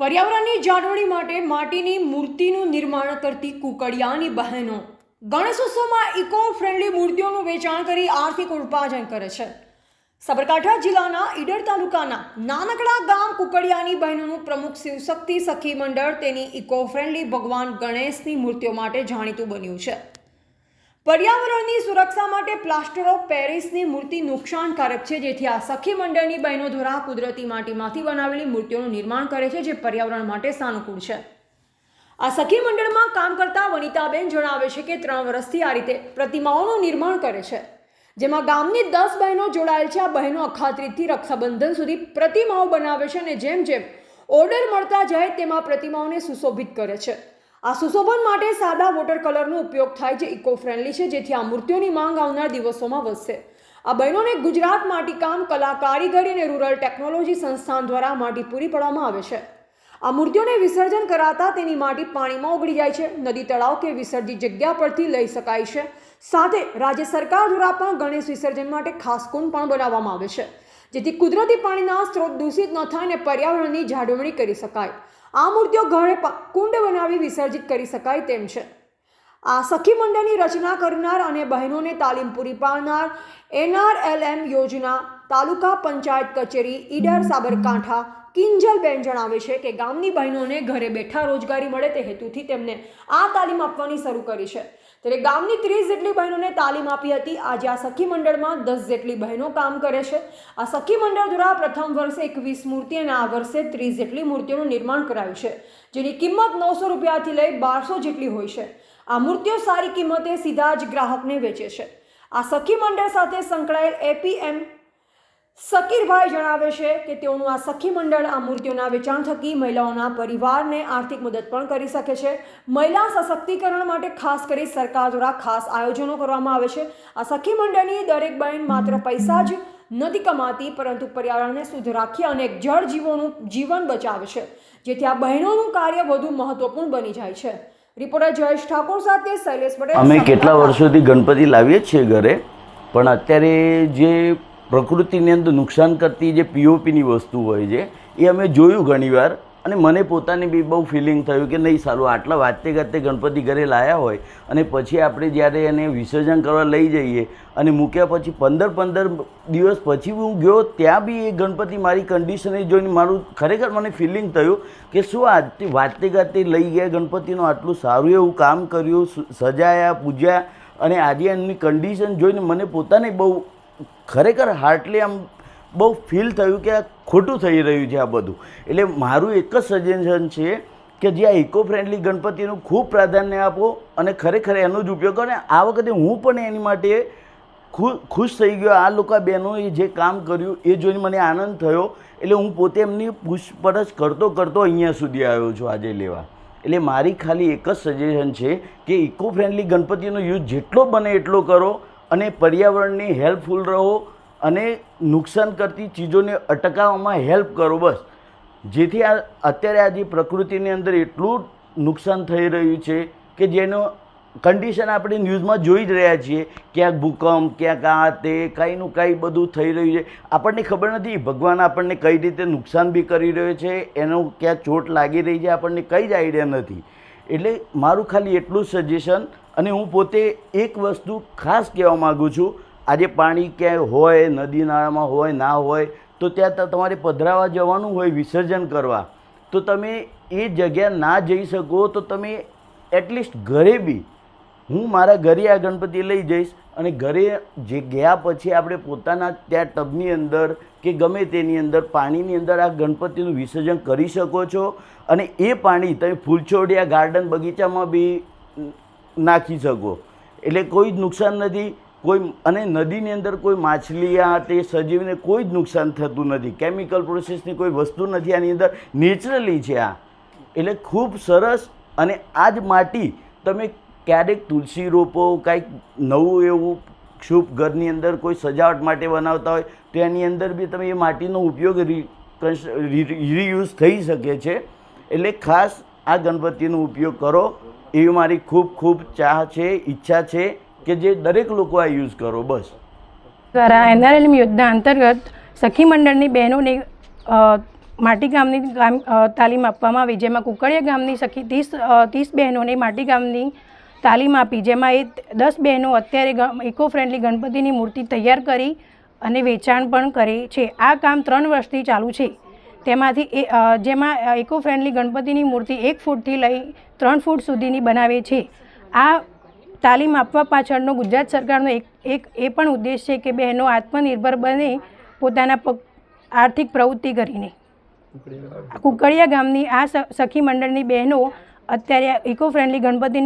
પર્યાવરણની જાળવણી માટે માટીની મૂર્તિનું નિર્માણ કરતી કુકડિયાની બહેનો ગણેશોત્સવમાં ઇકો ફ્રેન્ડલી મૂર્તિઓનું વેચાણ કરી આર્થિક ઉપાર્જન કરે છે. સાબરકાંઠા જિલ્લાના ઈડર તાલુકાના નાનકડા ગામ કુકડિયાની બહેનોનું પ્રમુખ શિવશક્તિ સખી મંડળ તેની ઇકો ફ્રેન્ડલી ભગવાન ગણેશની મૂર્તિઓ માટે જાણીતું બન્યું છે. પર્યાવરણની સુરક્ષા માટે પ્લાસ્ટર ઓફ પેરિસની મૂર્તિ નુકસાનકારક છે, જેથી આ સખી મંડળની બહેનો દ્વારા કુદરતી માટીમાંથી બનાવેલી મૂર્તિઓનું નિર્માણ કરે છે, જે પર્યાવરણ માટે સાનુકૂળ છે. આ સખી મંડળમાં કામ કરતા વનિતાબેન જણાવે છે કે ત્રણ વર્ષથી આ રીતે પ્રતિમાઓનું નિર્માણ કરે છે. જેમાં ગામની દસ બહેનો જોડાયેલ છે, આ બહેનો અખાત્રીજથી રક્ષાબંધન સુધી પ્રતિમાઓ બનાવે છે અને જેમ જેમ ઓર્ડર મળતા જાય, તેમાં પ્રતિમાઓને સુશોભિત કરે છે. આ સુશોભન માટે સાદા વોટર કલરનો ઉપયોગ થાય જે ઇકો ફ્રેન્ડલી છે, જેથી આ મૂર્તિઓની માંગ આવનાર દિવસોમાં વધશે. આ બહેનોને ગુજરાત માટીકામ કલા કારીગરી અને રૂરલ ટેકનોલોજી સંસ્થાન દ્વારા માટી પૂરી પાડવામાં આવે છે. આ મૂર્તિઓને વિસર્જન કરાતા તેની માટી પાણીમાં ઓગળી જાય છે. નદી તળાવ કે વિસર્જિત જગ્યા પરથી લઈ શકાય છે. સાથે રાજ્ય સરકાર દ્વારા પણ ગણેશ વિસર્જન માટે ખાસ કુંડ પણ બનાવવામાં આવે છે. જેથી કુદરતી પાણીના સ્ત્રોત દૂષિત ન થાય અને પર્યાવરણની જાળવણી કરી શકાય. આ મૂર્તિઓ ઘરે કુંડ બનાવી વિસર્જિત કરી શકાય તેમ છે. આ સખી મંડળની રચના કરનાર અને બહેનોને તાલીમ પૂરી પાડનાર એનઆરએલએમ યોજના તાલુકા પંચાયત કચેરી ઈડર સાબરકાંઠા કિંજલબેન જણાવે છે કે ગામની બહેનોને ઘરે બેઠા રોજગારી મળે તે હેતુથી તેમને આ તાલીમ આપવાની શરૂ કરી છે. ત્યારે ગામની ત્રીસ જેટલી બહેનોને તાલીમ આપી હતી. આજે આ સખી મંડળમાં દસ જેટલી બહેનો કામ કરે છે. આ સખી મંડળ દ્વારા પ્રથમ વર્ષે એકવીસ મૂર્તિ અને આ વર્ષે ત્રીસ જેટલી મૂર્તિઓનું નિર્માણ કરાયું છે, જેની કિંમત નવસો રૂપિયાથી લઈ બારસો જેટલી હોય છે. આ મૂર્તિઓ સારી કિંમતે સીધા જ ગ્રાહકને વેચે છે. આ સખી મંડળ સાથે સંકળાયેલ એપીએમ સકીરભાઈ જણાવે છે કે તેઓનું આ સખી મંડળ આ મૂર્તિઓના વેચાણ થકી મહિલાઓના પરિવારને આર્થિક મદદ પણ કરી શકે છે. મહિલા સશક્તિકરણ માટે ખાસ કરી સરકાર દ્વારા ખાસ આયોજનો કરવામાં આવે છે. આ સખી મંડળની દરેક બહેન માત્ર પૈસા જ નથી કમાતી પરંતુ પર્યાવરણને શુદ્ધ રાખી અને જળ જીવોનું જીવન બચાવે છે જેથી આ બહેનોનું કાર્ય વધુ મહત્વપૂર્ણ બની જાય છે. રિપોર્ટર જયેશ ઠાકોર સાથે શૈલેષ પટેલ અમે કેટલા વર્ષોથી ગણપતિ લાવીએ છીએ ઘરે પણ અત્યારે જે પ્રકૃતિની અંદર નુકસાન કરતી જે પીઓપીની વસ્તુ હોય છે, એ અમે જોયું ઘણીવાર અને મને પોતાને બી બહુ ફિલિંગ થયું કે નહીં સારું, આટલા વાતે ગાતે ગણપતિ ઘરે લાયા હોય અને પછી આપણે જ્યારે એને વિસર્જન કરવા લઈ જઈએ અને મૂક્યા પછી પંદર પંદર દિવસ પછી હું ગયો, ત્યાં બી એ ગણપતિ મારી કન્ડિશને જોઈને મારું ખરેખર મને ફિલિંગ થયું કે શું આ વાતે ગાતે લઈ ગયા, ગણપતિનું આટલું સારું એવું કામ કર્યું સજાયા, પૂજ્યા અને આજે એમની કન્ડિશન જોઈને મને પોતાને બહુ ખરેખર હાર્ટલી આમ બહુ ફીલ થયું કે આ ખોટું થઈ રહ્યું છે આ બધું. એટલે મારું એક જ સજેશન છે કે જે આ ઇકો ફ્રેન્ડલી ગણપતિનું ખૂબ પ્રાધાન્ય આપો અને ખરેખર એનો જ ઉપયોગ કરો. આ વખતે હું પણ એની માટે ખુશ થઈ ગયો. આ લોકો બહેનોએ જે કામ કર્યું એ જોઈને મને આનંદ થયો. એટલે હું પોતે એમની પૂછપરછ કરતો કરતો અહીંયા સુધી આવ્યો છું આજે લેવા. એટલે મારી ખાલી એક જ સજેશન છે કે ઇકો ફ્રેન્ડલી ગણપતિનો યુઝ જેટલો બને એટલો કરો. અને પર્યાવરણને હેલ્પફુલ રહો અને નુકસાન કરતી ચીજોને અટકાવવામાં હેલ્પ કરો બસ. જેથી આ અત્યારે આજે પ્રકૃતિની અંદર એટલું નુકસાન થઈ રહ્યું છે કે જેનો કન્ડિશન આપણે ન્યૂઝમાં જોઈ જ રહ્યા છીએ, ક્યાંક ભૂકંપ, ક્યાંક આ તે કાંઈનું કાંઈ બધું થઈ રહ્યું છે. આપણને ખબર નથી ભગવાન આપણને કઈ રીતે નુકસાન બી કરી રહ્યો છે, એનો ક્યાં ચોટ લાગી રહી છે આપણને કંઈ જ આઈડિયા નથી. એટલે મારું ખાલી એટલું સજેશન અને હું પોતે એક વસ્તુ ખાસ કહેવા માગું છું. આજે પાણી ક્યાંય હોય, નદી નાળામાં હોય, ના હોય, તો ત્યાં તમારે પધરાવા જવાનું હોય, વિસર્જન કરવા, તો તમે એ જગ્યા ના જઈ શકો, તો તમે એટલીસ્ટ ઘરે બી હું મારા ઘરે આ ગણપતિ લઈ જઈશ અને ઘરે જે ગયા પછી આપણે પોતાના ત્યાં ટબની અંદર કે ગમે તેની અંદર પાણીની અંદર આ ગણપતિનું વિસર્જન કરી શકો છો અને એ પાણી તમે ફૂલછોડિયા ગાર્ડન બગીચામાં બી નાખી શકો. એટલે કોઈ જ નુકસાન નથી, કોઈ અને નદીની અંદર કોઈ માછલી આ તે સજીવને કોઈ જ નુકસાન થતું નથી. કેમિકલ પ્રોસેસની કોઈ વસ્તુ નથી આની અંદર, નેચરલી છે આ. એટલે ખૂબ સરસ અને આ જ માટી તમે ક્યારેક તુલસી રોપો, કાંઈક નવું એવું શુભ ઘરની અંદર કોઈ સજાવટ માટે બનાવતા હોય, તો એની અંદર બી તમે એ માટીનો ઉપયોગ રીયુઝ થઈ શકે છે. એટલે ખાસ આ ગણપતિનો ઉપયોગ કરો. એવી મારી ખૂબ ખૂબ ચાહ છે, ઈચ્છા છે કે જે દરેક લોકો આ યુઝ કરો, બસ. દ્વારા એનઆરએલએમ યોજના અંતર્ગત સખી મંડળની બહેનોને માટી ગામની ગામ તાલીમ આપવામાં આવી, જેમાં કુકડિયા ગામની સખી, ત્રીસ ત્રીસ બહેનોને માટી ગામની તાલીમ આપી જેમાં એ દસ બહેનો અત્યારે ઇકો ફ્રેન્ડલી ગણપતિની મૂર્તિ તૈયાર કરી અને વેચાણ પણ કરે છે. આ કામ ત્રણ વર્ષથી ચાલુ છે. તેમાંથી એ જેમાં ઇકો ફ્રેન્ડલી ગણપતિની મૂર્તિ એક ફૂટથી લઈ ત્રણ ફૂટ સુધીની બનાવે છે. આ તાલીમ આપવા પાછળનો ગુજરાત સરકારનો એક એક એ પણ ઉદ્દેશ છે કે બહેનો આત્મનિર્ભર બને પોતાના આર્થિક પ્રવૃત્તિ કરીને. કુકડિયા ગામની આ સખી મંડળની બહેનો અત્યારે ઇકો ફ્રેન્ડલી ગણપતિની